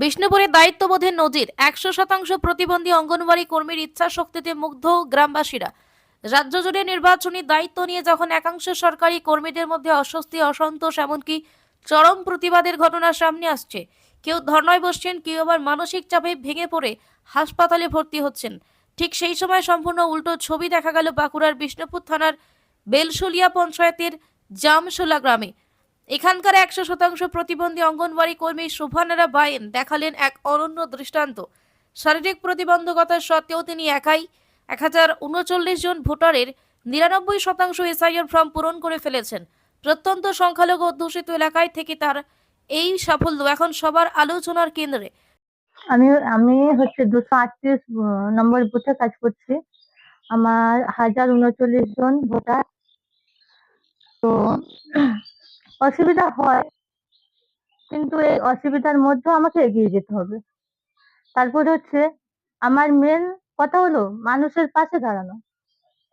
বিষ্ণুপুরে দায়িত্ববোধের নজির। একশো শতাংশ প্রতিবন্ধী অঙ্গনওয়াড়ি কর্মীর ইচ্ছা শক্তিতে মুগ্ধ গ্রামবাসীরা। রাজ্য জুড়ে নির্বাচনী দায়িত্ব নিয়ে যখন একাংশ সরকারি কর্মীদের মধ্যে অস্বস্তি, অসন্তোষ, এমনকি চরম প্রতিবাদের ঘটনা সামনে আসছে, কেউ ধর্নায় বসছেন, কেউ আবার মানসিক চাপে ভেঙে পড়ে হাসপাতালে ভর্তি হচ্ছেন। ঠিক সেই সময় সম্পূর্ণ উল্টো ছবি দেখা গেল বাঁকুড়ার বিষ্ণুপুর থানার বেলশুলিয়া পঞ্চায়েতের জামশোলা গ্রামে। এখানকার একশো শতাংশ প্রতিবন্ধী অঙ্গনওয়াড়ি কর্মী শোভানারা বায়েন দেখালেন এক অনন্য দৃষ্টান্ত। শারীরিক প্রতিবন্ধকতা সত্ত্বেও তিনি একাই এক হাজার উনচল্লিশ জন ভোটারের নিরানব্বই শতাংশ এসআইআর ফর্ম পূরণ করে ফেলেছেন। প্রত্যন্ত সংখ্যালঘু অধ্যুষিত এলাকায় থেকে তার এই সাফল্য এখন সবার আলোচনার কেন্দ্রে। আমি আমি হচ্ছে দুশো আটত্রিশ নম্বর বুথে কাজ করছি। আমার হাজার উনচল্লিশ জন ভোটার। তো অসুবিধা হয়। কিন্তু এই অসুবিধার মধ্যেও আমাকে এগিয়ে যেতে হবে। তারপর হচ্ছে, আমার মেন কথা হলো, মানুষের পাশে দাঁড়ানো।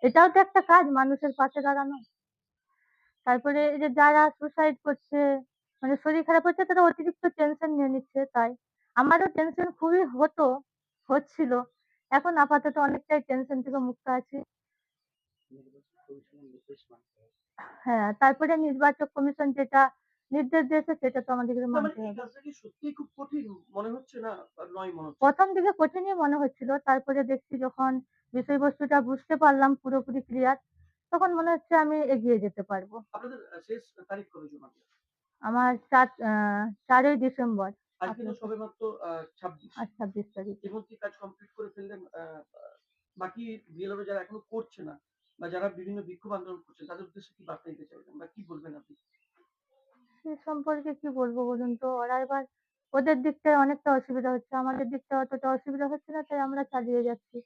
এটাও তো একটা কাজ, মানুষের পাশে দাঁড়ানো। তারপরে এই যে যারা সুসাইড করছে মানে শরীর খারাপ হচ্ছে, তারা অতিরিক্ত টেনশন নিয়ে নিচ্ছে, তাই। আমারও টেনশন খুবই হতো, হচ্ছিল। এখন আপাতত অনেকটাই টেনশন থেকে মুক্ত আছি। হ্যাঁ তারপরে নির্বাচক কমিশন যেটা নির্দেশ দিয়েছে সেটা তো মানে মানতে হবে। কি সত্যিই খুব কঠিন মনে হচ্ছে না? নয় মনে হচ্ছে? প্রথম দিকে কঠিনই মনে হচ্ছিল তারপরে দেখছি যখন বিষয়বস্তুটা বুঝতে পারলাম পুরোপুরি ক্লিয়ার তখন মনে হচ্ছে আমি এগিয়ে যেতে পারব। আপনাদের শেষ তারিখ কবে জমা? আমার চার চারই ডিসেম্বর। আজকে তো সবে মাত্র ছাব্বিশ। ছাব্বিশ তারিখ। এর মধ্যে কাজ কমপ্লিট করে ফেললেন? বাকি বিএলও যারা এখনও করছে না বা যারা বিভিন্ন বিক্ষোভ আন্দোলন করছে তাদের উদ্দেশ্যে কি বার্তা দিতে চাইবেন? বা কি বলবেন আপনি? সে সম্পর্কে কি বলব বলুন তো? ওরা এবার ওদের দিকটায় অনেকটা অসুবিধা হচ্ছে। আমাদের দিকটা অতটা অসুবিধা হচ্ছে না তাই আমরা চালিয়ে যাচ্ছি।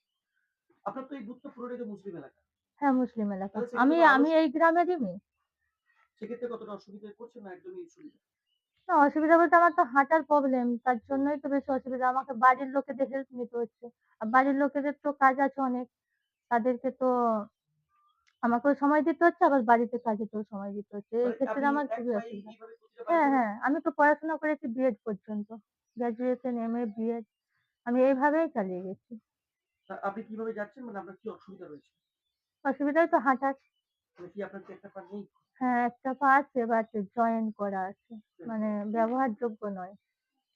আপনার তো এই বুথটা পুরোটাই তো মুসলিম এলাকা। হ্যাঁ মুসলিম এলাকা। আমি আমি এই গ্রামেরই মেয়ে সেক্ষেত্রে কতটা অসুবিধায় পড়ছে না একদমই সুবিধা? না অসুবিধা বলতে আমার তো হাঁটার প্রবলেম তার জন্যই তো বেশি অসুবিধা। আমাকে বাড়ির লোকেদের হেল্প নিতে হচ্ছে। আর বাড়ির লোকেদের তো কাজ আছে অনেক। তাদেরকে তো আমাকেও সময় দিতে হচ্ছে আবার বাড়িতে কাজেতেও সময় দিতে হচ্ছে। এই ক্ষেত্রে আমার খুবই অসুবিধা। হ্যাঁ হ্যাঁ আমি তো পড়াশোনা করেছি বিএড পর্যন্ত। গ্রাজুয়েশন এম এ বিএড আমি এইভাবেই চালিয়ে গেছি। আপনি কীভাবে যাচ্ছেন? মানে আপনার কি অসুবিধা রয়েছে? অসুবিধাই তো হাঁটার। মানে কি আপনার একটা পা নেই? হ্যাঁ একটা পা আছে বাট জয়েন করা আছে। মানে ব্যবহারযোগ্য নয়।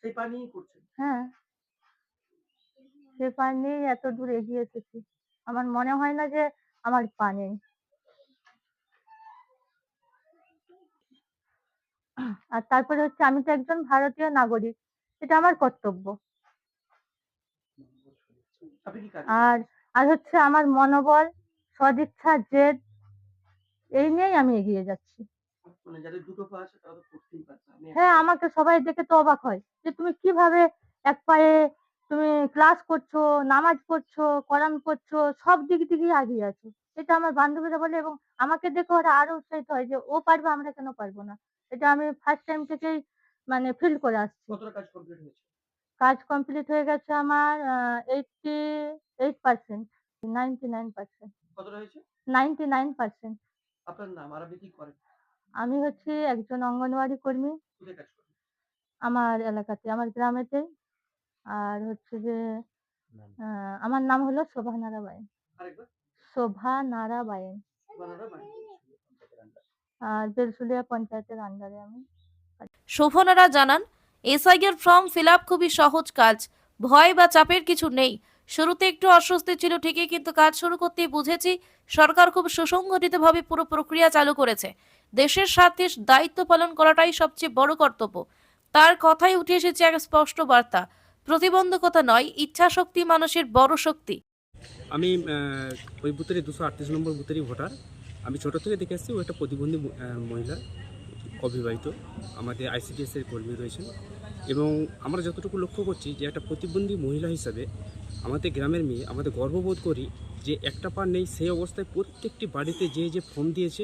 সেই পা নিয়েই করছেন? হ্যাঁ। সে পা নিয়েই এত দূর এগিয়ে এসেছি। আমার মনে হয় না যে আমার পা নেই। আর তারপরে হচ্ছে আমি তো একজন ভারতীয় নাগরিক এটা আমার কর্তব্য। আর আর হচ্ছে আমার মনোবল সদিচ্ছা জেদ এই নিয়েই আমি এগিয়ে যাচ্ছি। মানে হ্যাঁ আমাকে সবাই দেখে তো অবাক হয় যে তুমি কীভাবে এক পায়ে তুমি ক্লাস করছ নামাজ পড়ছো কোরআন করছ সব দিক থেকেই এগিয়ে আছো। এটা আমার বান্ধবীরা বলে এবং আমাকে দেখে ওরা আরও উৎসাহিত হয় যে ও পারবে আমরা কেন পারব না? এটা আমি ফার্স্ট টাইম থেকেই মানে ফিল করে আসছি। কাজ কমপ্লিট হয়েছে? কাজ কমপ্লিট হয়ে গেছে আমার eighty eight percent ninety nine percent ninety nine percent আপনার নাম আর আপনি কি করেন? আমি হচ্ছি একজন অঙ্গনওয়াড়ি কর্মী। আমার এলাকাতে আমার গ্রামেতেই আর হচ্ছে যে আমার নাম হলো শোভা আরেকবার। শোভা নারাবাইন। পঞ্চায়েতের আন্ডারে আমি। শোভনারা জানান এসআইয়ের ফর্ম ফিল আপ খুবই সহজ কাজ। ভয় বা চাপের কিছু নেই। শুরুতে একটু অস্বস্তি ছিল ঠিকই কিন্তু কাজ শুরু করতেই বুঝেছি সরকার খুব সুসংগঠিতভাবে পুরো প্রক্রিয়া চালু করেছে। দেশের স্বার্থে দায়িত্ব পালন করাটাই সবচেয়ে বড় কর্তব্য। তার কথাই উঠে এসেছে এক স্পষ্ট বার্তা। প্রতিবন্ধকতা নয় ইচ্ছাশক্তি মানুষের বড় শক্তি। আমি ওই বুথেরই দুশো আটত্রিশ নম্বর বুথেরই ভোটার। আমি ছোটো থেকে দেখে এসেছি ও একটা প্রতিবন্ধী মহিলা অবিবাহিত। আমাদের আইসিডিএস এর কর্মী রয়েছেন। এবং আমরা যতটুকু লক্ষ্য করছি যে একটা প্রতিবন্ধী মহিলা হিসাবে আমাদের গ্রামের মেয়ে আমাদের গর্ববোধ করি যে একটা পা নেই সেই অবস্থায় প্রত্যেকটি বাড়িতে যে যে ফর্ম দিয়েছে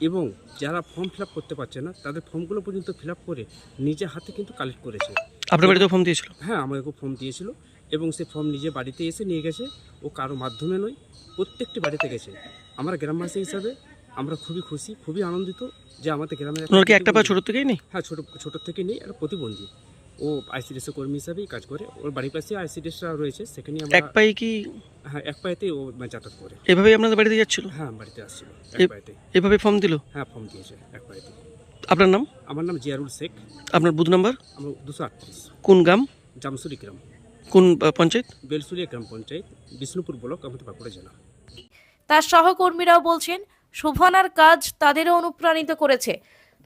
এবং যারা ফর্ম ফিল আপ করতে পারছে না তাদের ফর্মগুলো পর্যন্ত ফিল আপ করে নিজে হাতে কিন্তু কালেক্ট করেছে। আপনার বাড়িতেও ফর্ম দিয়েছিল? হ্যাঁ আমাকে ফর্ম দিয়েছিল। এবং সে ফর্ম নিজে বাড়িতে এসে নিয়ে গেছে। ও কারও মাধ্যমে নয় প্রত্যেকটি বাড়িতে গেছে। আমরা গ্রামবাসী হিসাবে আমরা খুবই খুশি খুবই আনন্দিত যে আমাদের গ্রামের কি একটা পা ছোট থেকেই নেই? হ্যাঁ ছোট ছোট থেকে নেই একটা প্রতিবন্ধী। ও আইসিডিএস কর্মী হিসাবেই কাজ করে। ওর বাড়ির পাশে আইসিডিএসরা রয়েছে সেখানে আমরা এক পায়ে কি হ্যাঁ এক পায়েতেই ও মানে যাতায়াত করে। এভাবেই আপনাদের বাড়িতে যাচ্ছিল? হ্যাঁ বাড়িতে আসছিল এক পায়েতে এভাবে ফর্ম দিল? হ্যাঁ ফর্ম দিয়েছে এক পায়েতে আপনার নাম? আমার নাম জিয়ারুল শেখ। আপনার বুথ নাম্বার আমার দুশো আটত্রিশ। কোন গ্রাম? জামসুরি গ্রাম। কোন পঞ্চায়েত? বেলসুরিয়া গ্রাম পঞ্চায়েত বিষ্ণুপুর ব্লক আমাদের বাঁকুড়া জেলা। তার সহকর্মীরাও বলছেন শোভনার কাজ তাদেরও অনুপ্রাণিত করেছে।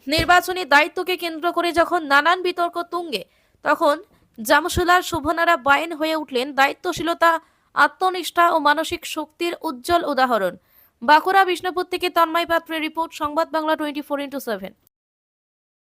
নির্বাচনী দায়িত্বকে কেন্দ্র করে যখন নানান বিতর্ক তুঙ্গে তখন জামসুলার শোভনারা বায়েন হয়ে উঠলেন দায়িত্বশীলতা আত্মনিষ্ঠা ও মানসিক শক্তির উজ্জ্বল উদাহরণ। বাঁকুড়া বিষ্ণুপুর থেকে তন্ময় পাত্রের report Sangbad Bangla twenty four into seven.